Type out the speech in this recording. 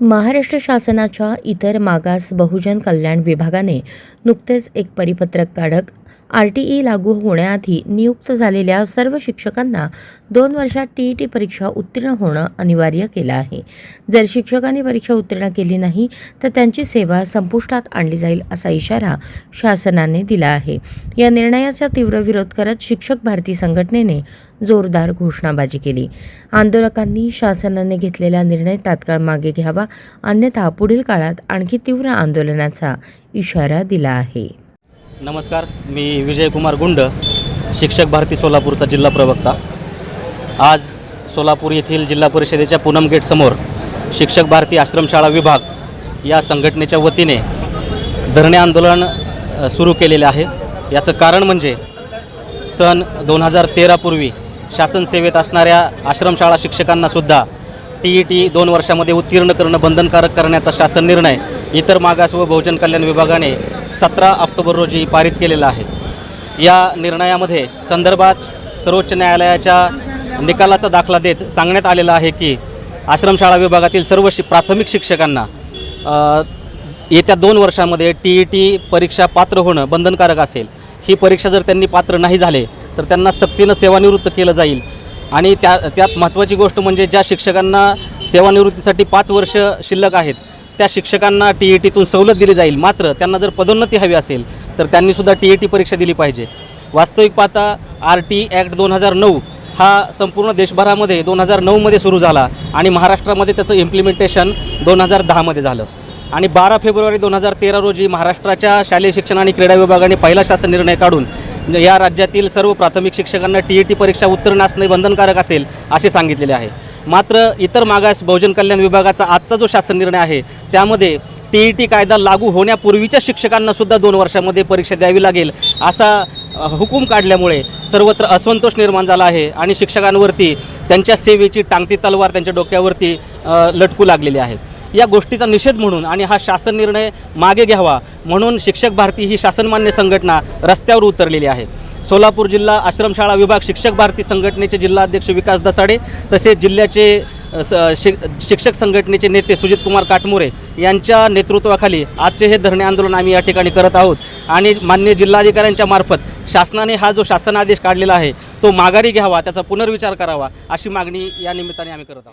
महाराष्ट्र शासनाच्या इतर मागास बहुजन कल्याण विभागाने नुकतेच एक परिपत्रक काढत आर टी ई लागू होण्याआधी नियुक्त झालेल्या सर्व शिक्षकांना दोन वर्षात टी ई टी परीक्षा उत्तीर्ण होणं अनिवार्य केलं आहे. जर शिक्षकांनी परीक्षा उत्तीर्ण केली नाही तर त्यांची सेवा संपुष्टात आणली जाईल असा इशारा शासनाने दिला आहे. या निर्णयाचा तीव्र विरोध करत शिक्षक भारती संघटनेने जोरदार घोषणाबाजी केली. आंदोलकांनी शासनाने घेतलेला निर्णय तात्काळ मागे घ्यावा अन्यथा पुढील काळात आणखी तीव्र आंदोलनाचा इशारा दिला आहे. नमस्कार मी विजयकुमार गुंड शिक्षक भारती सोलापूरचा जिल्हा प्रवक्ता. आज सोलापूर येथील जिल्हा परिषदेच्या पूनम गेटसमोर शिक्षक भारती आश्रमशाळा विभाग या संघटनेच्या वतीने धरणे आंदोलन सुरू केलेले आहे. याचं कारण म्हणजे सन दोन हजार तेरापूर्वी शासन सेवेत असणाऱ्या आश्रमशाळा शिक्षकांनासुद्धा टी ई टी दोन वर्षामध्ये उत्तीर्ण करणं बंधनकारक करण्याचा शासन निर्णय इतर मागास व बहुजन कल्याण विभागाने सतरा ऑक्टोबर रोजी पारित केलेला आहे. या निर्णयामध्ये संदर्भात सर्वोच्च न्यायालयाच्या निकालाचा दाखला देत सांगण्यात आलेला आहे की आश्रमशाळा विभागातील सर्व शि प्राथमिक शिक्षकांना येत्या दोन वर्षामध्ये टी ई टी परीक्षा पात्र होणं बंधनकारक असेल. ही परीक्षा जर त्यांनी पात्र नाही झाले तर त्यांना सक्तीनं सेवानिवृत्त केलं जाईल. आणि त्या त्यात महत्त्वाची गोष्ट म्हणजे ज्या शिक्षकांना सेवानिवृत्तीसाठी पाच वर्ष शिल्लक आहेत त्या शिक्षकांना टी ई टीतून सवलत दिली जाईल. मात्र त्यांना जर पदोन्नती हवी असेल तर त्यांनीसुद्धा टी ई टी परीक्षा दिली पाहिजे. वास्तविक पाहता आर टी ॲक्ट दोन हजार नऊ हा संपूर्ण देशभरामध्ये दोन हजार नऊमध्ये सुरू झाला आणि महाराष्ट्रामध्ये त्याचं इम्प्लिमेंटेशन दोन हजार दहामध्ये झालं. आणि बारा फेब्रुवारी दोन हजार तेरा रोजी महाराष्ट्राच्या शालेय शिक्षण आणि क्रीडा विभागाने पहिला शासन निर्णय काढून या राज्यातील सर्व प्राथमिक शिक्षकांना टी ई टी परीक्षा उत्तीर्ण असणे बंधनकारक असेल असे सांगितलेले आहे. मात्र इतर मागास बहुजन कल्याण विभागाचा आजचा जो शासन निर्णय आहे त्यामध्ये टी ई टी कायदा लागू होण्यापूर्वीच्या शिक्षकांनासुद्धा दोन वर्षामध्ये परीक्षा द्यावी लागेल असा हुकूम काढल्यामुळे सर्वत्र असंतोष निर्माण झाला आहे आणि शिक्षकांवरती त्यांच्या सेवेची टांगती तलवार त्यांच्या डोक्यावरती लटकू लागलेली आहे. या गोष्टीचा निषेध म्हणून आणि हा शासन निर्णय मागे घ्यावा म्हणून शिक्षक भारती ही शासनमान्य संघटना रस्त्यावर उतरलेली आहे. सोलापूर जिल्हा आश्रमशाळा विभाग शिक्षक भारती संघटनेचे जिल्हाध्यक्ष विकास दसाडे तसेच जिल्ह्याचे स शि शिक्षक संघटनेचे नेते सुजित कुमार काटमोरे यांच्या नेतृत्वाखाली आजचे हे धरणे आंदोलन आम्ही या ठिकाणी करत आहोत. आणि मान्य जिल्हाधिकाऱ्यांच्या मार्फत शासनाने हा जो शासनादेश काढलेला आहे तो माघारी घ्यावा त्याचा पुनर्विचार करावा अशी मागणी या निमित्ताने आम्ही करत आहोत.